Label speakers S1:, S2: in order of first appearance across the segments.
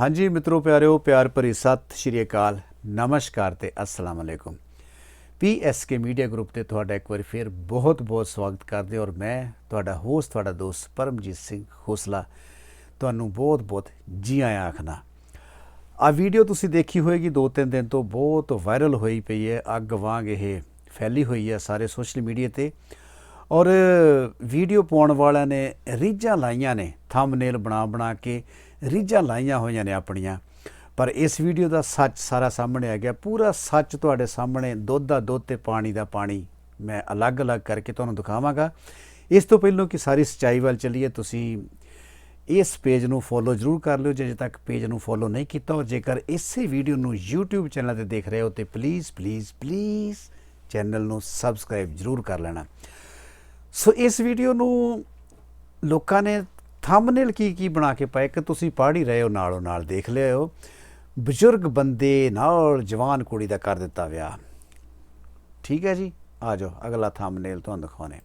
S1: ਹਾਂਜੀ ਮਿੱਤਰੋ, ਪਿਆਰਿਓ, ਪਿਆਰ ਭਰੀ ਸਤਿ ਸ਼੍ਰੀ ਅਕਾਲ। ਨਮਸਕਾਰ ਤੇ ਅਸਲਾਮ ਅਲੈਕੁਮ। ਪੀਐਸਕੇ ਮੀਡੀਆ ਗਰੁੱਪ ਤੇ ਤੁਹਾਡਾ ਇੱਕ ਵਾਰ ਫਿਰ ਬਹੁਤ-ਬਹੁਤ ਸਵਾਗਤ ਕਰਦੇ ਔਰ ਮੈਂ ਤੁਹਾਡਾ ਹੋਸਟ, ਤੁਹਾਡਾ ਦੋਸਤ ਪਰਮਜੀਤ ਸਿੰਘ ਖੋਸਲਾ ਤੁਹਾਨੂੰ ਬਹੁਤ-ਬਹੁਤ ਜੀ ਆਇਆਂ ਆਖਣਾ ਆ ਵੀਡੀਓ ਤੁਸੀਂ ਦੇਖੀ ਹੋਏਗੀ ਦੋ ਤਿੰਨ ਦਿਨ ਤੋਂ ਬਹੁਤ ਵਾਇਰਲ ਹੋਈ ਪਈ ਹੈ, ਅੱਗ ਵਾਂਗ ਇਹ ਫੈਲੀ ਹੋਈ ਹੈ ਸਾਰੇ ਸੋਸ਼ਲ ਮੀਡੀਆ ਤੇ। ਔਰ ਵੀਡੀਓ ਪਾਉਣ ਵਾਲਿਆਂ ਨੇ ਰੀਝਾਂ ਲਾਈਆਂ ਨੇ ਥੰਬਨੇਲ ਬਣਾ ਬਣਾ ਕੇ ਰੀਝਾਂ ਲਾਈਆਂ ਹੋਈਆਂ ਨੇ ਆਪਣੀਆਂ। ਪਰ ਇਸ ਵੀਡੀਓ ਦਾ ਸੱਚ ਸਾਰਾ ਸਾਹਮਣੇ ਆ ਗਿਆ। ਪੂਰਾ ਸੱਚ ਤੁਹਾਡੇ ਸਾਹਮਣੇ, ਦੁੱਧ ਦਾ ਦੁੱਧ ਤੇ ਪਾਣੀ ਦਾ ਪਾਣੀ। ਮੈਂ ਅਲੱਗ-ਅਲੱਗ ਕਰਕੇ ਤੁਹਾਨੂੰ ਦਿਖਾਵਾਂਗਾ। ਇਸ ਤੋਂ ਪਹਿਲਾਂ ਕਿ ਸਾਰੀ ਸਚਾਈ ਵੱਲ ਚੱਲੀਏ, ਤੁਸੀਂ ਇਸ ਪੇਜ ਨੂੰ ਫੋਲੋ ਜ਼ਰੂਰ ਕਰ ਲਿਓ, ਜੇ ਤੱਕ ਪੇਜ ਨੂੰ ਫੋਲੋ ਨਹੀਂ ਕੀਤਾ ਔਰ ਜੇਕਰ ਇਸੇ ਵੀਡੀਓ ਨੂੰ YouTube ਚੈਨਲ ਤੇ ਦੇਖ ਰਹੇ ਹੋ, ਤੇ ਪਲੀਜ਼ ਪਲੀਜ਼ ਪਲੀਜ਼ ਚੈਨਲ ਨੂੰ ਸਬਸਕ੍ਰਾਈਬ ਜ਼ਰੂਰ ਕਰ ਲੈਣਾ। ਸੋ ਇਸ ਵੀਡੀਓ ਨੂੰ ਲੋਕਾਂ ਨੇ ਥੰਬਨੇਲ ਕੀ ਕੀ ਬਣਾ ਕੇ ਪਾਏ? ਕਿ ਤੁਸੀਂ ਪੜ੍ਹ ਹੀ ਰਹੇ ਹੋ, ਨਾਲੋਂ ਨਾਲ ਦੇਖ ਲਿਓ ਬਜ਼ੁਰਗ ਬੰਦੇ ਨਾਲ ਜਵਾਨ ਕੁੜੀ ਦਾ ਕਰ ਦਿੱਤਾ ਵਿਆਹ। ਠੀਕ ਹੈ ਜੀ? ਆ ਜਾਓ, ਅਗਲਾ ਥੰਬਨੇਲ ਤੁਹਾਨੂੰ ਦਿਖਾਉਣੇ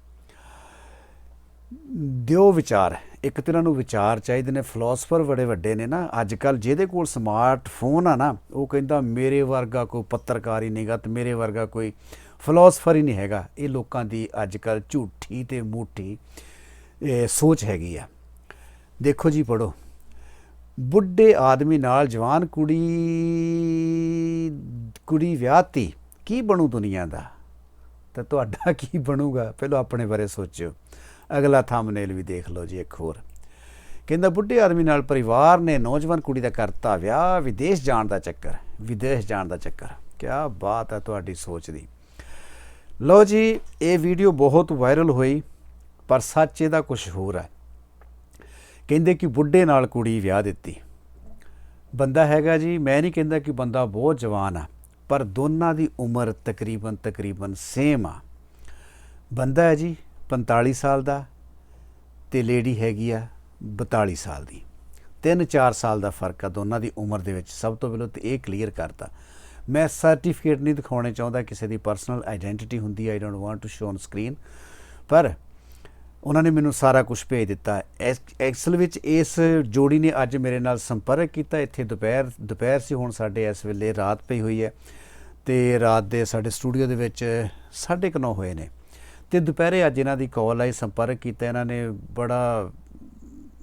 S1: ਦਿਓ ਵਿਚਾਰ। ਇੱਕ ਤਰ੍ਹਾਂ ਨੂੰ ਵਿਚਾਰ ਚਾਹੀਦੇ ਨੇ ਫਿਲਾਸਫਰ ਬੜੇ ਵੱਡੇ ਨੇ ਨਾ। ਅੱਜ ਕੱਲ ਜਿਹਦੇ ਕੋਲ ਸਮਾਰਟਫੋਨ ਆ ਨਾ, ਉਹ ਕਹਿੰਦਾ ਮੇਰੇ ਵਰਗਾ ਕੋਈ ਪੱਤਰਕਾਰ ਹੀ ਨਹੀਂਗਾ ਤੇ ਮੇਰੇ ਵਰਗਾ ਕੋਈ ਫਿਲਾਸਫਰ ਹੀ ਨਹੀਂ ਹੈਗਾ। ਇਹ ਲੋਕਾਂ ਦੀ ਅੱਜ ਕੱਲ ਝੂਠੀ ਤੇ ਮੂਠੀ ਸੋਚ ਹੈਗੀ ਆ। ਦੇਖੋ ਜੀ ਪੜੋ ਬੁੱਢੇ ਆਦਮੀ ਨਾਲ ਜਵਾਨ ਕੁੜੀ ਕੁੜੀ ਵਿਆਹਤੀ ਕੀ ਬਣੂ ਦੁਨੀਆ ਦਾ? ਤਾਂ ਤੁਹਾਡਾ ਕੀ ਬਣੂਗਾ? ਪਹਿਲਾਂ ਆਪਣੇ ਬਾਰੇ ਸੋਚਿਓ। ਅਗਲਾ ਥੰਬਨੇਲ ਵੀ ਦੇਖ ਲਓ ਜੀ ਇੱਕ ਹੋਰ। ਕਹਿੰਦਾ, ਬੁੱਢੇ ਆਦਮੀ ਨਾਲ ਪਰਿਵਾਰ ਨੇ ਨੌਜਵਾਨ ਕੁੜੀ ਦਾ ਕਰਤਾ ਵਿਆਹ, ਵਿਦੇਸ਼ ਜਾਣ ਦਾ ਚੱਕਰ। ਵਿਦੇਸ਼ ਜਾਣ ਦਾ ਚੱਕਰ। ਕੀ ਬਾਤ ਹੈ ਤੁਹਾਡੀ ਸੋਚ ਦੀ। ਲਓ ਜੀ, ਇਹ ਵੀਡੀਓ ਬਹੁਤ ਵਾਇਰਲ ਹੋਈ, ਪਰ ਸੱਚ ਇਹਦਾ ਕੁਝ ਹੋਰ ਹੈ। ਕਹਿੰਦੇ ਕਿ ਬੁੱਢੇ ਨਾਲ ਕੁੜੀ ਵਿਆਹ ਦਿੱਤੀ। ਬੰਦਾ ਹੈਗਾ ਜੀ, ਮੈਂ ਨਹੀਂ ਕਹਿੰਦਾ ਕਿ ਬੰਦਾ ਬਹੁਤ ਜਵਾਨ ਆ, ਪਰ ਦੋਨਾਂ ਦੀ ਉਮਰ ਤਕਰੀਬਨ ਤਕਰੀਬਨ ਸੇਮ ਆ। ਬੰਦਾ ਹੈ ਜੀ 45 ਸਾਲ ਦਾ ਤੇ ਲੇਡੀ ਹੈਗੀ ਆ 42 ਸਾਲ ਦੀ। 3-4 ਸਾਲ ਦਾ ਫ਼ਰਕ ਆ ਦੋਨਾਂ ਦੀ ਉਮਰ ਦੇ ਵਿੱਚ, ਸਭ ਤੋਂ ਪਹਿਲਾਂ ਤੇ ਇਹ ਕਲੀਅਰ ਕਰਤਾ। ਮੈਂ ਸਰਟੀਫਿਕੇਟ ਨਹੀਂ ਦਿਖਾਉਣੇ ਚਾਹੁੰਦਾ ਕਿਸੇ ਦੀ ਪਰਸਨਲ ਆਇਡੈਂਟੀਟੀ ਹੁੰਦੀ I don't want to show on screen ਪਰ ਉਹਨਾਂ ਨੇ ਮੈਨੂੰ ਸਾਰਾ ਕੁਝ ਭੇਜ ਦਿੱਤਾ। ਐਕਸਲ ਵਿੱਚ ਇਸ ਜੋੜੀ ਨੇ ਅੱਜ ਮੇਰੇ ਨਾਲ ਸੰਪਰਕ ਕੀਤਾ। ਇੱਥੇ ਦੁਪਹਿਰ ਦੁਪਹਿਰ ਸੀ, ਹੁਣ ਸਾਡੇ ਇਸ ਵੇਲੇ ਰਾਤ ਪਈ ਹੋਈ ਹੈ ਤੇ ਰਾਤ ਦੇ ਸਾਡੇ ਸਟੂਡੀਓ ਦੇ ਵਿੱਚ 9:30 ਹੋਏ ਨੇ। ਤੇ ਦੁਪਹਿਰੇ ਅੱਜ ਇਹਨਾਂ ਦੀ ਕਾਲ ਆਈ, ਸੰਪਰਕ ਕੀਤਾ ਇਹਨਾਂ ਨੇ। ਬੜਾ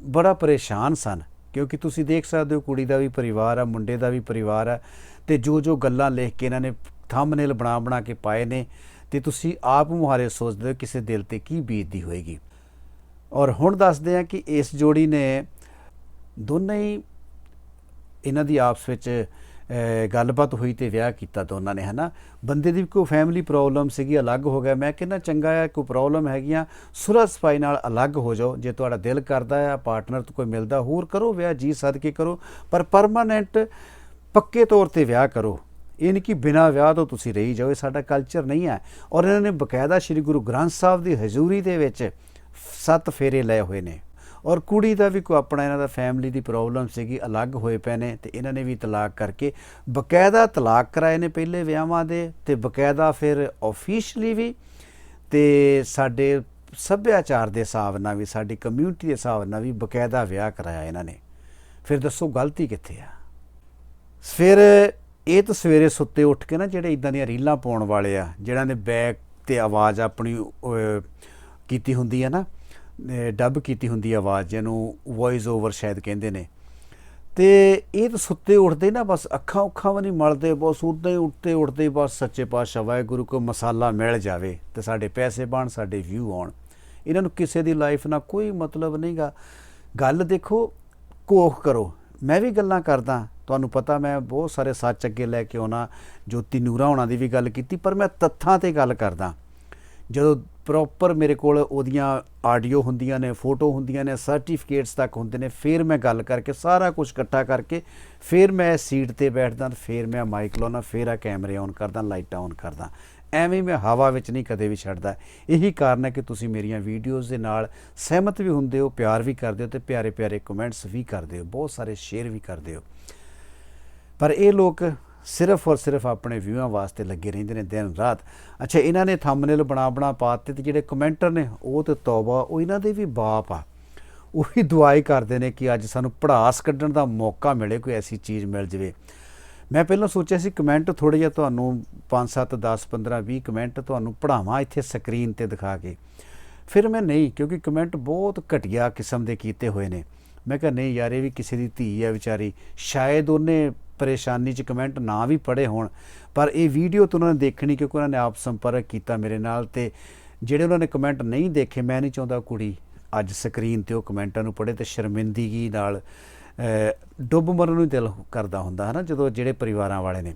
S1: ਬੜਾ ਪਰੇਸ਼ਾਨ ਸਨ, ਕਿਉਂਕਿ ਤੁਸੀਂ ਦੇਖ ਸਕਦੇ ਹੋ ਕੁੜੀ ਦਾ ਵੀ ਪਰਿਵਾਰ ਆ, ਮੁੰਡੇ ਦਾ ਵੀ ਪਰਿਵਾਰ ਆ ਤੇ ਜੋ ਜੋ ਗੱਲਾਂ ਲਿਖ ਕੇ ਇਹਨਾਂ ਨੇ ਥੰਬਨੇਲ ਬਣਾ ਬਣਾ ਕੇ ਪਾਏ ਨੇ ਤੇ ਤੁਸੀਂ ਆਪ ਮੁਹਾਰੇ ਸੋਚਦੇ ਹੋ ਕਿਸੇ ਦਿਲ ਤੇ ਕੀ ਬੀਤਦੀ ਹੋਏਗੀ। ਔਰ ਹੁਣ ਦੱਸਦੇ ਆ ਕਿ ਇਸ ਜੋੜੀ ਨੇ ਦੋਨੇ ਹੀ ਇਹਨਾਂ ਦੀ ਆਪਸ ਵਿੱਚ ਗੱਲਬਾਤ ਹੋਈ ਤੇ ਵਿਆਹ ਕੀਤਾ ਦੋਨਾਂ ਨੇ, ਹਨਾ? ਬੰਦੇ ਦੀ ਕੋਈ ਫੈਮਿਲੀ ਪ੍ਰੋਬਲਮ ਸੀਗੀ, ਅਲੱਗ ਹੋ ਗਿਆ। ਮੈਂ ਕਹਿੰਦਾ, ਚੰਗਾ ਹੈ, ਕੋਈ ਪ੍ਰੋਬਲਮ ਹੈਗੀਆਂ। ਸੁਰਾ ਸਫ਼ਾਈ ਨਾਲ ਅਲੱਗ ਹੋ ਜਾਓ। ਜੇ ਤੁਹਾਡਾ ਦਿਲ ਕਰਦਾ ਹੈ ਪਾਰਟਨਰ ਤੋਂ ਕੋਈ ਮਿਲਦਾ, ਹੋਰ ਕਰੋ ਵਿਆਹ, ਜੀ ਸਦਕੇ ਕਰੋ। ਪਰ ਪਰਮਾਨੈਂਟ ਪੱਕੇ ਤੌਰ ਤੇ ਵਿਆਹ ਕਰੋ। ਇਹ ਨਹੀਂ ਕਿ ਬਿਨਾ ਵਿਆਹ ਤੋਂ ਤੁਸੀਂ ਰਹੀ ਜਾਓ। ਇਹ ਸਾਡਾ ਕਲਚਰ ਨਹੀਂ ਹੈ। ਔਰ ਇਹਨਾਂ ਨੇ ਬਕਾਇਦਾ ਸ੍ਰੀ ਗੁਰੂ ਗ੍ਰੰਥ ਸਾਹਿਬ ਦੀ ਹਜ਼ੂਰੀ ਦੇ ਵਿੱਚ ਸੱਤ ਫੇਰੇ ਲਏ ਹੋਏ ਨੇ। ਔਰ ਕੁੜੀ ਦਾ ਵੀ ਕੋਈ ਆਪਣਾ ਇਹਨਾਂ ਦਾ ਫੈਮਿਲੀ ਦੀ ਪ੍ਰੋਬਲਮ ਸੀਗੀ, ਅਲੱਗ ਹੋਏ ਪਏ ਨੇ ਤੇ ਇਹਨਾਂ ਨੇ ਵੀ ਤਲਾਕ ਕਰਕੇ ਬਕਾਇਦਾ ਤਲਾਕ ਕਰਾਏ ਨੇ ਪਹਿਲੇ ਵਿਆਹਾਂ ਦੇ ਤੇ ਬਕਾਇਦਾ ਫਿਰ ਆਫੀਸ਼ੀਅਲੀ ਵੀ ਤੇ ਸਾਡੇ ਸੱਭਿਆਚਾਰ ਦੇ ਹਿਸਾਬ ਨਾਲ ਵੀ, ਸਾਡੀ ਕਮਿਊਨਿਟੀ ਦੇ ਹਿਸਾਬ ਨਾਲ ਵੀ ਬਕਾਇਦਾ ਵਿਆਹ ਕਰਾਇਆ ਇਹਨਾਂ ਨੇ। ਫਿਰ ਦੱਸੋ ਗਲਤੀ ਕਿੱਥੇ ਆ? ਫਿਰ ਇਹ ਤਾਂ ਸਵੇਰੇ ਸੁੱਤੇ ਉੱਠ ਕੇ ਨਾ ਜਿਹੜੇ ਇਦਾਂ ਦੀਆਂ ਰੀਲਾਂ ਪਾਉਣ ਵਾਲੇ ਆ ਜਿਹੜਾ ਨੇ ਬੈਕ ਤੇ ਆਵਾਜ਼ ਆਪਣੀ ਕੀਤੀ ਹੁੰਦੀ ਹੈ ਨਾ ਡੱਬ ਕੀਤੀ ਹੁੰਦੀ ਆਵਾਜ਼, ਜਿਹਨੂੰ ਵੌਇਸ ਓਵਰ ਸ਼ਾਇਦ ਕਹਿੰਦੇ ਨੇ। ਤੇ ਇਹ ਤਾਂ ਸੁੱਤੇ ਉੱਠਦੇ ਨਾ, ਬਸ ਅੱਖਾਂ ਉੱਖਾਂ ਵੀ ਨਹੀਂ ਮਲਦੇ ਬਹੁਤ ਉਦਾਂ ਉੱਠਦੇ ਉੱਠਦੇ ਬਸ ਸੱਚੇ ਪਾਤਸ਼ਾਹ ਵਾਹਿਗੁਰੂ ਕੋ ਮਸਾਲਾ ਮਿਲ ਜਾਵੇ ਤੇ ਸਾਡੇ ਪੈਸੇ ਬਣ, ਸਾਡੇ ਵਿਊ ਆਉਣ। ਇਹਨਾਂ ਨੂੰ ਕਿਸੇ ਦੀ ਲਾਈਫ ਨਾਲ ਕੋਈ ਮਤਲਬ ਨਹੀਂਗਾ ਗੱਲ ਦੇਖੋ ਕੋਖ ਕਰੋ। ਮੈਂ ਵੀ ਗੱਲਾਂ ਕਰਦਾ, ਤੁਹਾਨੂੰ ਪਤਾ ਮੈਂ ਬਹੁਤ ਸਾਰੇ ਸੱਚ ਅੱਗੇ ਲੈ ਕੇ ਆਉਣਾ, ਜੋਤੀ ਨੂਰਾ ਹੋਣਾ ਦੀ ਵੀ ਗੱਲ ਕੀਤੀ, ਪਰ ਮੈਂ ਤੱਥਾਂ ਤੇ ਗੱਲ ਕਰਦਾ। ਜਦੋਂ ਪ੍ਰੋਪਰ ਮੇਰੇ ਕੋਲ ਉਹਦੀਆਂ ਆਡੀਓ ਹੁੰਦੀਆਂ ਨੇ ਫੋਟੋ ਹੁੰਦੀਆਂ ਨੇ ਸਰਟੀਫਿਕੇਟਸ ਤੱਕ ਹੁੰਦੇ ਨੇ, ਫਿਰ ਮੈਂ ਗੱਲ ਕਰਕੇ ਸਾਰਾ ਕੁਝ ਇਕੱਠਾ ਕਰਕੇ ਫਿਰ ਮੈਂ ਸੀਟ ਤੇ ਬੈਠਦਾ ਫਿਰ ਮੈਂ ਮਾਈਕ ਲਾਉਣਾ ਫਿਰ ਆ ਕੈਮਰੇ ਔਨ ਕਰਦਾ ਲਾਈਟਾਂ ਔਨ ਕਰਦਾ। ਐਵੇਂ ਮੈਂ ਹਵਾ ਵਿੱਚ ਨਹੀਂ ਕਦੇ ਵੀ ਛੱਡਦਾ। ਇਹੀ ਕਾਰਨ ਹੈ ਕਿ ਤੁਸੀਂ ਮੇਰੀਆਂ ਵੀਡੀਓਜ਼ ਦੇ ਨਾਲ ਸਹਿਮਤ ਵੀ ਹੁੰਦੇ ਹੋ, ਪਿਆਰ ਵੀ ਕਰਦੇ ਹੋ ਤੇ ਪਿਆਰੇ ਪਿਆਰੇ ਕਮੈਂਟਸ ਵੀ ਕਰਦੇ ਹੋ, ਬਹੁਤ ਸਾਰੇ ਸ਼ੇਅਰ ਵੀ ਕਰਦੇ ਹੋ। ਪਰ ਇਹ ਲੋਕ ਸਿਰਫ ਔਰ ਸਿਰਫ ਆਪਣੇ ਵਿਊਆਂ ਵਾਸਤੇ ਲੱਗੇ ਰਹਿੰਦੇ ਨੇ ਦਿਨ ਰਾਤ। ਅੱਛਾ, ਇਹਨਾਂ ਨੇ ਥੰਬਨੇਲ ਬਣਾ ਬਣਾ ਪਾਤੇ ਤੇ ਜਿਹੜੇ ਕਮੈਂਟਰ ਨੇ, ਉਹ ਤੇ ਤੌਬਾ, ਉਹ ਇਹਨਾਂ ਦੇ ਵੀ ਬਾਪ ਆ। ਉਹੀ ਦੁਆਈ ਕਰਦੇ ਨੇ ਕਿ ਅੱਜ ਸਾਨੂੰ ਪੜਾਸ ਕੱਢਣ ਦਾ ਮੌਕਾ ਮਿਲੇ, ਕੋਈ ਐਸੀ ਚੀਜ਼ ਮਿਲ ਜਵੇ। ਮੈਂ ਪਹਿਲਾਂ ਸੋਚਿਆ ਸੀ ਕਮੈਂਟ ਥੋੜੇ ਜਿਹਾ ਤੁਹਾਨੂੰ 5 7 10 15 20 ਕਮੈਂਟ ਤੁਹਾਨੂੰ ਪੜਾਵਾਂ ਇੱਥੇ ਸਕਰੀਨ ਤੇ ਦਿਖਾ ਕੇ। ਫਿਰ ਮੈਂ ਨਹੀਂ, ਕਿਉਂਕਿ ਕਮੈਂਟ ਬਹੁਤ ਘਟੀਆ ਕਿਸਮ ਦੇ ਕੀਤੇ ਹੋਏ ਨੇ। ਮੈਂ ਕਿਹਾ, ਨਹੀਂ ਯਾਰ, ਇਹ ਵੀ ਕਿਸੇ ਦੀ ਧੀ ਹੈ ਵਿਚਾਰੀ। ਸ਼ਾਇਦ ਉਹਨੇ ਪਰੇਸ਼ਾਨੀ 'ਚ ਕਮੈਂਟ ਨਾ ਵੀ ਪੜੇ ਹੋਣ। ਪਰ ਇਹ ਵੀਡੀਓ ਤਾਂ ਉਹਨਾਂ ਨੇ ਦੇਖਣੀ ਕਿਉਂਕਿ ਉਹਨਾਂ ਨੇ ਆਪ ਸੰਪਰਕ ਕੀਤਾ ਮੇਰੇ ਨਾਲ ਤੇ ਜਿਹੜੇ ਉਹਨਾਂ ਨੇ ਕਮੈਂਟ ਨਹੀਂ ਦੇਖੇ, ਮੈਂ ਨਹੀਂ ਚਾਹੁੰਦਾ ਕੁੜੀ ਅੱਜ ਸਕਰੀਨ ਤੇ ਉਹ ਕਮੈਂਟਾਂ ਨੂੰ ਪੜੇ ਤੇ ਸ਼ਰਮਿੰਦਗੀ ਨਾਲ ਡੁੱਬ ਮਰਨ ਨੂੰ ਦਿਲ ਕਰਦਾ ਹੁੰਦਾ ਹੈ ਨਾ ਜਦੋਂ ਜਿਹੜੇ ਪਰਿਵਾਰਾਂ ਵਾਲੇ ਨੇ।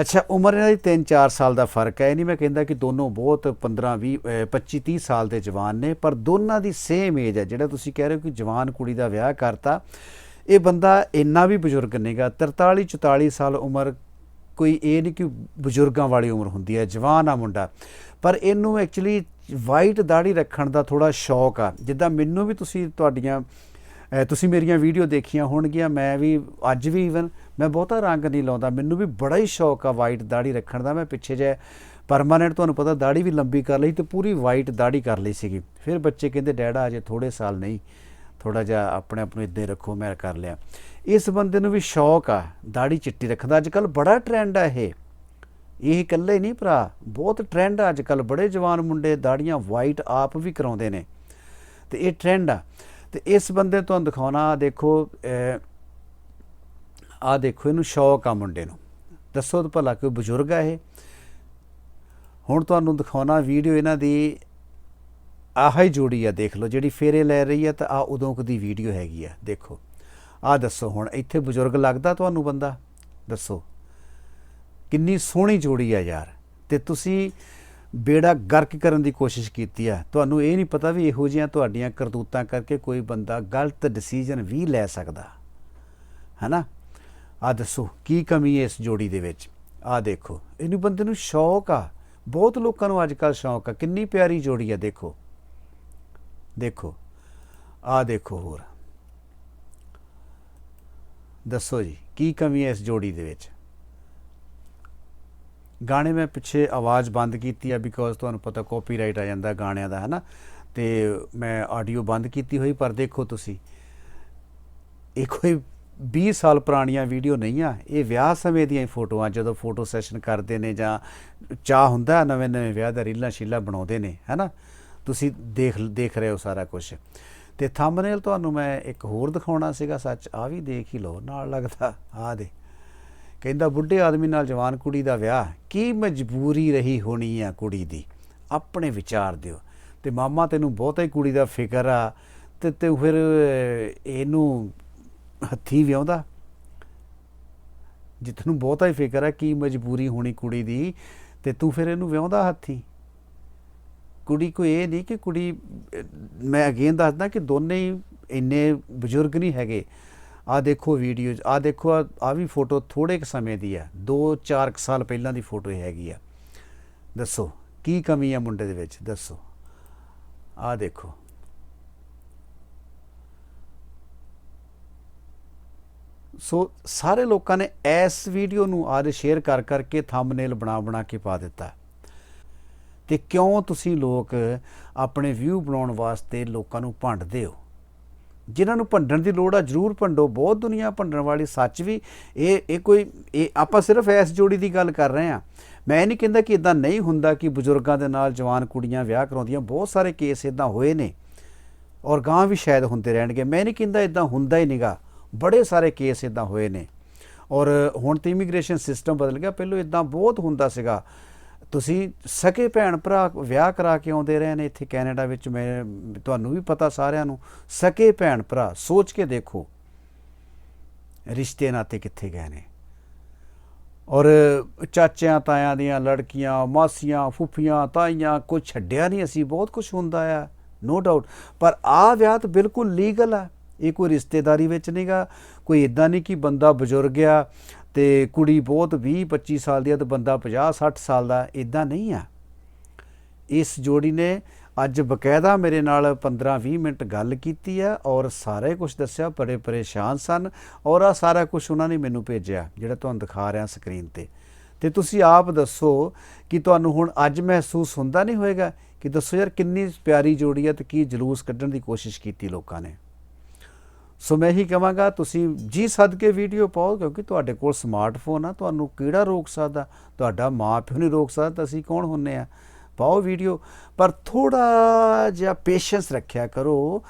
S1: ਅੱਛਾ, ਉਮਰ ਇਹਨਾਂ ਦੀ 3-4 ਸਾਲ ਦਾ ਫ਼ਰਕ ਹੈ। ਇਹ ਨਹੀਂ ਮੈਂ ਕਹਿੰਦਾ ਕਿ ਦੋਨੋਂ ਬਹੁਤ 15 20 25 30 ਸਾਲ ਦੇ ਜਵਾਨ ਨੇ, ਪਰ ਦੋਨਾਂ ਦੀ ਸੇਮ ਏਜ ਹੈ। ਜਿਹੜਾ ਤੁਸੀਂ ਕਹਿ ਰਹੇ ਹੋ ਕਿ ਜਵਾਨ ਕੁੜੀ ਦਾ ਵਿਆਹ ਕਰਤਾ ਇਹ ਬੰਦਾ ਇੰਨਾ ਵੀ ਬਜ਼ੁਰਗ ਨਹੀਂਗਾ 43 44 ਸਾਲ ਉਮਰ, ਕੋਈ ਇਹ ਨਹੀਂ ਕਿ ਬਜ਼ੁਰਗਾਂ ਵਾਲੀ ਉਮਰ ਹੁੰਦੀ ਹੈ, ਜਵਾਨ ਆ ਮੁੰਡਾ। ਪਰ ਇਹਨੂੰ ਐਕਚੁਅਲੀ ਵਾਈਟ ਦਾੜੀ ਰੱਖਣ ਦਾ ਥੋੜਾ ਸ਼ੌਕ ਆ। ਜਿੱਦਾਂ ਮੈਨੂੰ ਵੀ ਤੁਸੀਂ ਤੁਹਾਡੀਆਂ ਤੁਸੀਂ ਮੇਰੀਆਂ ਵੀਡੀਓ ਦੇਖੀਆਂ ਹੋਣਗੀਆਂ, ਮੈਂ ਵੀ, ਅੱਜ ਵੀ ਇਵਨ ਮੈਂ ਬਹੁਤਾ ਰੰਗ ਨਹੀਂ ਲਾਉਂਦਾ। ਮੈਨੂੰ ਵੀ ਬੜਾ ਹੀ ਸ਼ੌਕ ਆ ਵਾਈਟ ਦਾੜੀ ਰੱਖਣ ਦਾ। ਮੈਂ ਪਿੱਛੇ ਜੇ ਪਰਮਾਨੈਂਟ ਤੁਹਾਨੂੰ ਪਤਾ ਦਾੜੀ ਵੀ ਲੰਬੀ ਕਰ ਲਈ ਤੇ ਪੂਰੀ ਵਾਈਟ ਦਾੜੀ ਕਰ ਲਈ ਸੀਗੀ। ਫਿਰ ਬੱਚੇ ਕਹਿੰਦੇ, ਡੈਡਾ, ਅਜੇ ਥੋੜੇ ਸਾਲ ਨਹੀਂ। ਥੋੜਾ ਜਿਹਾ ਆਪਣੇ ਆਪ ਨੂੰ ਇੱਦਾਂ ਹੀ ਰੱਖੋ ਮੈਂ ਕਰ ਲਿਆ। ਇਸ ਬੰਦੇ ਨੂੰ ਵੀ ਸ਼ੌਕ ਆ ਦਾੜੀ ਚਿੱਟੀ ਰੱਖਣ ਦਾ। ਅੱਜ ਕੱਲ ਬੜਾ ਟ੍ਰੈਂਡ ਆ ਇਹ। ਇਹ ਇਕੱਲੇ ਨਹੀਂ ਭਰਾ, ਬਹੁਤ ਟ੍ਰੈਂਡ ਆ ਅੱਜ ਕੱਲ ਬੜੇ ਜਵਾਨ ਮੁੰਡੇ ਦਾੜੀਆਂ ਵਾਈਟ ਆਪ ਵੀ ਕਰਾਉਂਦੇ ਨੇ। ਤੇ ਇਹ ਟ੍ਰੈਂਡ ਆ। ਤੇ ਇਸ ਬੰਦੇ ਤੁਹਾਨੂੰ ਦਿਖਾਉਣਾ ਦੇਖੋ ਆ ਦੇਖੋ, ਇਹਨੂੰ ਸ਼ੌਕ ਆ ਮੁੰਡੇ ਨੂੰ। ਦੱਸੋ ਭਲਾ ਕੋਈ ਬਜ਼ੁਰਗ ਆ ਇਹ। ਹੁਣ ਤੁਹਾਨੂੰ ਦਿਖਾਉਣਾ ਵੀਡੀਓ ਇਹਨਾਂ ਦੀ ਆਹ ਹੀ ਜੋੜੀ ਆ, ਦੇਖ ਲਓ, ਜਿਹੜੀ ਫੇਰੇ ਲੈ ਰਹੀ ਆ, ਤਾਂ ਆ ਉਦੋਂ ਕੁ ਦੀ ਵੀਡੀਓ ਹੈਗੀ ਆ, ਦੇਖੋ। ਆ ਦੱਸੋ ਹੁਣ, ਇੱਥੇ ਬਜ਼ੁਰਗ ਲੱਗਦਾ ਤੁਹਾਨੂੰ ਬੰਦਾ? ਦੱਸੋ। ਕਿੰਨੀ ਸੋਹਣੀ ਜੋੜੀ ਆ ਯਾਰ। ਤੇ ਤੁਸੀਂ ਬੇੜਾ ਗਰਕ ਕਰਨ ਦੀ ਕੋਸ਼ਿਸ਼ ਕੀਤੀ ਆ। ਤੁਹਾਨੂੰ ਇਹ ਨਹੀਂ ਪਤਾ ਵੀ ਇਹੋ ਜਿਹੀਆਂ ਤੁਹਾਡੀਆਂ ਕਰਤੂਤਾਂ ਕਰਕੇ ਕੋਈ ਬੰਦਾ ਗਲਤ ਡਿਸੀਜਨ ਵੀ ਲੈ ਸਕਦਾ। ਹੈਨਾ? ਆ ਦੱਸੋ, ਕੀ ਕਮੀ ਹੈ ਇਸ ਜੋੜੀ ਦੇ ਵਿੱਚ? ਆ ਦੇਖੋ, ਇਹਨੂੰ ਬੰਦੇ ਨੂੰ ਸ਼ੌਕ ਆ। ਬਹੁਤ ਲੋਕਾਂ ਨੂੰ ਅੱਜ ਕੱਲ ਸ਼ੌਕ ਆ। ਕਿੰਨੀ ਪਿਆਰੀ ਜੋੜੀ ਆ, ਦੇਖੋ। ਦੇਖੋ, ਆ ਦੇਖੋ ਹੋਰ। ਦੱਸੋ ਜੀ, ਕੀ ਕਮੀ ਹੈ ਇਸ ਜੋੜੀ ਦੇ ਵਿੱਚ? ਗਾਣੇ ਮੈਂ ਪਿੱਛੇ ਆਵਾਜ਼ ਬੰਦ ਕੀਤੀ ਆ ਬਿਕੋਜ਼ ਤੁਹਾਨੂੰ ਪਤਾ ਕਾਪੀਰਾਈਟ ਆ ਜਾਂਦਾ ਗਾਣਿਆਂ ਦਾ, ਹੈਨਾ? ਤੇ ਮੈਂ ਆਡੀਓ ਬੰਦ ਕੀਤੀ ਹੋਈ, ਪਰ ਦੇਖੋ ਤੁਸੀਂ, ਇਹ ਕੋਈ 20 ਸਾਲ ਪੁਰਾਣੀਆਂ ਵੀਡੀਓ ਨਹੀਂ ਆ। ਇਹ ਵਿਆਹ ਸਮੇਂ ਦੀਆਂ ਹੀ ਫੋਟੋਆਂ, ਜਦੋਂ ਫੋਟੋ ਸੈਸ਼ਨ ਕਰਦੇ ਨੇ ਜਾਂ ਚਾਹ ਹੁੰਦਾ ਨਵੇਂ ਨਵੇਂ ਵਿਆਹ ਦਾ ਰੀਲਾਂ ਸ਼ੀਲਾ ਬਣਾਉਂਦੇ ਨੇ, ਹੈਨਾ? ਤੁਸੀਂ ਦੇਖ ਦੇਖ ਰਹੇ ਹੋ ਸਾਰਾ ਕੁਝ ਤੇ ਥੰਬਨੇਲ ਤੁਹਾਨੂੰ ਮੈਂ ਇੱਕ ਹੋਰ ਦਿਖਾਉਣਾ ਸੀਗਾ, ਸੱਚ ਆ ਵੀ ਦੇਖ ਹੀ ਲਓ, ਨਾਲ ਲੱਗਦਾ ਆ ਦੇ ਕਹਿੰਦਾ, ਬੁੱਢੇ ਆਦਮੀ ਨਾਲ ਜਵਾਨ ਕੁੜੀ ਦਾ ਵਿਆਹ, ਕੀ ਮਜਬੂਰੀ ਰਹੀ ਹੋਣੀ ਆ ਕੁੜੀ ਦੀ? ਆਪਣੇ ਵਿਚਾਰ ਦਿਓ। ਤੇ ਮਾਮਾ ਤੈਨੂੰ ਬਹੁਤਾ ਹੀ ਕੁੜੀ ਦਾ ਫਿਕਰ ਆ, ਤੇ ਤੇ ਫਿਰ ਇਹਨੂੰ ਹੱਥੀ ਵਿਆਉਂਦਾ ਜੇ ਤੈਨੂੰ ਬਹੁਤਾ ਹੀ ਫਿਕਰ ਆ, ਕੀ ਮਜਬੂਰੀ ਹੋਣੀ ਕੁੜੀ ਦੀ, ਤੇ ਤੂੰ ਫਿਰ ਇਹਨੂੰ ਵਿਆਉਂਦਾ ਹੱਥੀ? ਕੁੜੀ ਕੋਈ ਇਹ ਨਹੀਂ ਕਿ ਕੁੜੀ, ਮੈਂ ਅਗੇਨ ਦੱਸਦਾ ਕਿ ਦੋਨੇ ਹੀ ਇੰਨੇ ਬਜ਼ੁਰਗ ਨਹੀਂ ਹੈਗੇ। ਆ ਦੇਖੋ ਵੀਡੀਓਜ਼ ਆ ਦੇਖੋ, ਆ ਵੀ ਫੋਟੋ ਥੋੜੇ ਕੁ ਸਮੇਂ ਦੀ ਆ 2-4 ਸਾਲ ਪਹਿਲਾਂ ਦੀ ਫੋਟੋ ਹੈਗੀ ਆ। ਦੱਸੋ, ਕੀ ਕਮੀ ਆ ਮੁੰਡੇ ਦੇ ਵਿੱਚ? ਦੱਸੋ। ਆ ਦੇਖੋ। ਸੋ ਸਾਰੇ ਲੋਕਾਂ ਨੇ ਇਸ ਵੀਡੀਓ ਨੂੰ ਆਜ ਸ਼ੇਅਰ ਕਰ ਕਰਕੇ ਥੰਬਨੇਲ ਬਣਾ ਬਣਾ ਕੇ ਪਾ ਦਿੱਤਾ। ਤੇ ਕਿਉਂ ਤੁਸੀਂ ਲੋਕ ਆਪਣੇ ਵਿਊ ਬਣਾਉਣ ਵਾਸਤੇ ਲੋਕਾਂ ਨੂੰ ਭੰਡਦੇ ਹੋ? ਜਿਨ੍ਹਾਂ ਨੂੰ ਭੰਡਣ ਦੀ ਲੋੜ ਆ, ਜਰੂਰ ਭੰਡੋ। ਬਹੁਤ ਦੁਨੀਆ ਭੰਡਣ ਵਾਲੀ, ਸੱਚ ਵੀ, ਇਹ ਇਹ ਕੋਈ, ਇਹ ਆਪਾਂ ਸਿਰਫ ਇਸ ਜੋੜੀ ਦੀ ਗੱਲ ਕਰ ਰਹੇ ਆ ਮੈਂ ਨਹੀਂ ਕਹਿੰਦਾ ਕਿ ਇਦਾਂ ਨਹੀਂ ਹੁੰਦਾ ਕਿ ਬਜ਼ੁਰਗਾਂ ਦੇ ਨਾਲ, ਜਵਾਨ ਕੁੜੀਆਂ ਵਿਆਹ ਕਰਾਉਂਦੀਆਂ, ਬਹੁਤ ਸਾਰੇ ਕੇਸ ਇਦਾਂ ਹੋਏ ਨੇ ਔਰ ਗਾਂ ਵੀ ਸ਼ਾਇਦ ਹੁੰਦੇ ਰਹਿਣਗੇ। ਮੈਂ ਨਹੀਂ ਕਹਿੰਦਾ ਇਦਾਂ ਹੁੰਦਾ ਹੀ ਨਹੀਂਗਾ ਬੜੇ ਸਾਰੇ ਕੇਸ ਇਦਾਂ ਹੋਏ ਨੇ ਔਰ ਹੁਣ ਤੇ ਇਮੀਗ੍ਰੇਸ਼ਨ ਸਿਸਟਮ ਬਦਲ ਗਿਆ। ਪਹਿਲਾਂ ਇਦਾਂ ਬਹੁਤ ਹੁੰਦਾ ਸੀਗਾ ਤੁਸੀਂ ਸਕੇ ਭੈਣ ਭਰਾ ਵਿਆਹ ਕਰਾ ਕੇ ਆਉਂਦੇ ਰਹੇ ਨੇ ਇੱਥੇ ਕੈਨੇਡਾ ਵਿੱਚ, ਮੈਂ, ਤੁਹਾਨੂੰ ਵੀ ਪਤਾ ਸਾਰਿਆਂ ਨੂੰ, ਸਕੇ ਭੈਣ ਭਰਾ, ਸੋਚ ਕੇ ਦੇਖੋ। ਰਿਸ਼ਤੇ ਨਾਤੇ ਕਿੱਥੇ ਗਏ ਨੇ। ਔਰ ਚਾਚਿਆਂ ਤਾਇਆਂ ਦੀਆਂ ਲੜਕੀਆਂ, ਮਾਸੀਆਂ, ਫੁੱਫੀਆਂ, ਤਾਈਆਂ ਕੁਝ ਛੱਡਿਆ ਨਹੀਂ ਅਸੀਂ, ਬਹੁਤ ਕੁਝ ਹੁੰਦਾ ਆ ਨੋ ਡਾਊਟ ਪਰ ਆ ਵਿਆਹ ਤਾਂ ਬਿਲਕੁਲ ਲੀਗਲ ਆ, ਇਹ ਕੋਈ ਰਿਸ਼ਤੇਦਾਰੀ ਵਿੱਚ ਨਹੀਂਗਾ ਕੋਈ ਇਦਾਂ ਨਹੀਂ ਕਿ ਬੰਦਾ ਬਜ਼ੁਰਗ ਆ ਤੇ ਕੁੜੀ ਬਹੁਤ 20 25 ਸਾਲ ਦੀ ਆ ਤੇ ਬੰਦਾ 50 60 ਸਾਲ ਦਾ ਇਦਾਂ ਨਹੀਂ ਆ। ਇਸ ਜੋੜੀ ਨੇ ਅੱਜ ਬਕਾਇਦਾ ਮੇਰੇ ਨਾਲ 15-20 ਮਿੰਟ ਗੱਲ ਕੀਤੀ ਆ ਔਰ ਸਾਰੇ ਕੁਝ ਦੱਸਿਆ, ਬੜੇ ਪਰੇਸ਼ਾਨ ਸਨ ਔਰ ਆ ਸਾਰਾ ਕੁਝ ਉਹਨਾਂ ਨੇ ਮੈਨੂੰ ਭੇਜਿਆ, ਜਿਹੜਾ ਤੁਹਾਨੂੰ ਦਿਖਾ ਰਿਹਾ ਸਕਰੀਨ ਤੇ। ਤੇ ਤੁਸੀਂ ਆਪ ਦੱਸੋ ਕਿ ਤੁਹਾਨੂੰ ਹੁਣ ਅੱਜ ਮਹਿਸੂਸ ਹੁੰਦਾ ਨਹੀਂ ਹੋਏਗਾ ਕਿ ਦੱਸੋ ਯਾਰ ਕਿੰਨੀ ਪਿਆਰੀ ਜੋੜੀ ਆ ਤੇ ਕੀ ਜਲੂਸ ਕੱਢਣ ਦੀ ਕੋਸ਼ਿਸ਼ ਕੀਤੀ ਲੋਕਾਂ ਨੇ। ਸੋ ਮੈਂ ਹੀ ਕਹਾਂਗਾ, ਤੁਸੀਂ ਜੀ ਸਦਕੇ ਵੀਡੀਓ ਪਾਓ, ਕਿਉਂਕਿ ਤੁਹਾਡੇ ਕੋਲ ਸਮਾਰਟਫੋਨ ਆ, ਤੁਹਾਨੂੰ ਕਿਹੜਾ ਰੋਕ ਸਕਦਾ? ਤੁਹਾਡਾ ਮਾਂ ਪਿਓ ਨਹੀਂ ਰੋਕ ਸਕਦਾ ਤਾਂ ਅਸੀਂ ਕੌਣ ਹੁੰਨੇ ਆ? ਪਾਓ ਵੀਡੀਓ, ਪਰ ਥੋੜਾ ਜਿਹਾ ਪੇਸ਼ੈਂਸ ਰੱਖਿਆ ਕਰੋ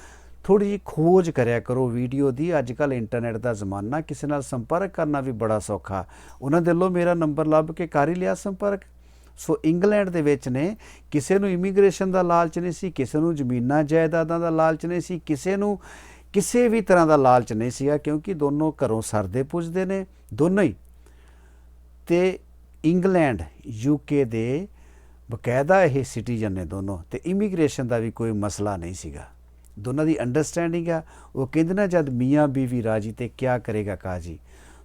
S1: ਥੋੜੀ ਜਿਹੀ ਖੋਜ ਕਰਿਆ ਕਰੋ ਵੀਡੀਓ ਦੀ। ਅੱਜ ਕੱਲ ਇੰਟਰਨੈਟ ਦਾ ਜ਼ਮਾਨਾ, ਕਿਸੇ ਨਾਲ ਸੰਪਰਕ ਕਰਨਾ ਵੀ ਬੜਾ ਸੌਖਾ। ਉਹਨਾਂ ਦੇ ਲੋ ਮੇਰਾ ਨੰਬਰ ਲੱਭ ਕੇ ਕਰ ਹੀ ਲਿਆ ਸੰਪਰਕ। ਸੋ ਇੰਗਲੈਂਡ ਦੇ ਵਿੱਚ ਨੇ, ਕਿਸੇ ਨੂੰ ਇਮੀਗ੍ਰੇਸ਼ਨ ਦਾ ਲਾਲਚ ਨਹੀਂ ਸੀ, ਕਿਸੇ ਨੂੰ ਜ਼ਮੀਨਾਂ ਜਾਇਦਾਦਾਂ ਦਾ ਲਾਲਚ ਨਹੀਂ ਸੀ, ਕਿਸੇ ਨੂੰ ਕਿਸੇ ਵੀ ਤਰ੍ਹਾਂ ਦਾ ਲਾਲਚ ਨਹੀਂ ਸੀਗਾ ਕਿਉਂਕਿ ਦੋਨੋਂ ਘਰੋਂ ਸਰਦੇ ਪੁੱਜਦੇ ਨੇ, ਦੋਨੋਂ ਹੀ। ਤੇ ਇੰਗਲੈਂਡ ਯੂਕੇ ਦੇ ਬਕਾਇਦਾ ਇਹ ਸਿਟੀਜ਼ਨ ਨੇ ਦੋਨੋਂ ਤੇ ਇਮੀਗ੍ਰੇਸ਼ਨ ਦਾ ਵੀ ਕੋਈ ਮਸਲਾ ਨਹੀਂ ਸੀਗਾ। ਦੋਨਾਂ ਦੀ ਅੰਡਰਸਟੈਂਡਿੰਗ ਆ, ਉਹ ਕਹਿੰਦੇ ਨਾ ਜਦ ਮੀਆਂ ਬੀਵੀ ਰਾਜੀ ਤੇ ਕਿਆ ਕਰੇਗਾ ਕਾਜੀ।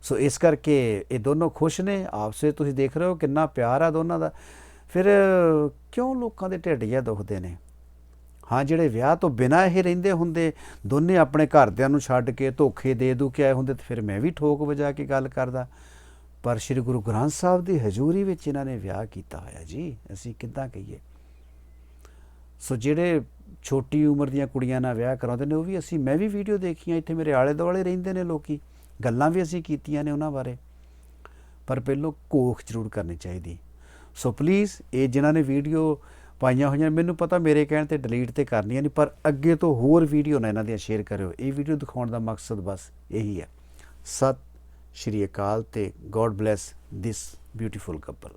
S1: ਸੋ ਇਸ ਕਰਕੇ ਇਹ ਦੋਨੋਂ ਖੁਸ਼ ਨੇ, ਆਪਸੇ ਤੁਸੀਂ ਦੇਖ ਰਹੇ ਹੋ ਕਿੰਨਾ ਪਿਆਰ ਆ ਦੋਨਾਂ ਦਾ। ਫਿਰ ਕਿਉਂ ਲੋਕਾਂ ਦੇ ਢਿੱਡ ਜਿਹਾ ਦੁਖਦੇ ਨੇ? ਹਾਂ, ਜਿਹੜੇ ਵਿਆਹ ਤੋਂ ਬਿਨਾਂ ਇਹ ਰਹਿੰਦੇ ਹੁੰਦੇ, ਦੋਨੇ ਆਪਣੇ ਘਰਦਿਆਂ ਨੂੰ ਛੱਡ ਕੇ ਧੋਖੇ ਦੇ ਦੂ ਕੇ ਆਏ ਹੁੰਦੇ ਤੇ ਫਿਰ ਮੈਂ ਵੀ ਠੋਕ ਵਜਾ ਕੇ ਗੱਲ ਕਰਦਾ। ਪਰ ਸ੍ਰੀ ਗੁਰੂ ਗ੍ਰੰਥ ਸਾਹਿਬ ਦੀ ਹਜ਼ੂਰੀ ਵਿੱਚ ਇਹਨਾਂ ਨੇ ਵਿਆਹ ਕੀਤਾ ਹੋਇਆ ਜੀ, ਅਸੀਂ ਕਿੱਦਾਂ ਕਹੀਏ? ਸੋ ਜਿਹੜੇ ਛੋਟੀ ਉਮਰ ਦੀਆਂ ਕੁੜੀਆਂ ਨਾਲ ਵਿਆਹ ਕਰਾਉਂਦੇ ਨੇ, ਉਹ ਵੀ ਅਸੀਂ, ਮੈਂ ਵੀ ਵੀਡੀਓ ਦੇਖੀਆਂ, ਇੱਥੇ ਮੇਰੇ ਆਲੇ ਦੁਆਲੇ ਰਹਿੰਦੇ ਨੇ ਲੋਕੀ, ਗੱਲਾਂ ਵੀ ਅਸੀਂ ਕੀਤੀਆਂ ਨੇ ਉਹਨਾਂ ਬਾਰੇ। ਪਰ ਪਹਿਲੋਂ ਕੋਖ ਜ਼ਰੂਰ ਕਰਨੀ ਚਾਹੀਦੀ। ਸੋ ਪਲੀਜ਼ ਇਹ ਜਿਨ੍ਹਾਂ ਨੇ ਵੀਡੀਓ ਪਾਈਆਂ ਹੋਈਆਂ ਮੈਨੂੰ ਪਤਾ ਮੇਰੇ ਕਹਿਣ ਤੇ ਡਿਲੀਟ ਤੇ ਕਰਨੀਆਂ ਨਹੀਂ, ਪਰ ਅੱਗੇ ਤੋਂ ਹੋਰ ਵੀਡੀਓ ਨਾ ਇਹਨਾਂ ਦੀਆਂ ਸ਼ੇਅਰ ਕਰਿਓ। ਇਹ ਵੀਡੀਓ ਦਿਖਾਉਣ ਦਾ ਮਕਸਦ ਬਸ ਇਹੀ ਹੈ। ਸਤ ਸ਼੍ਰੀ ਅਕਾਲ ਤੇ God bless this beautiful couple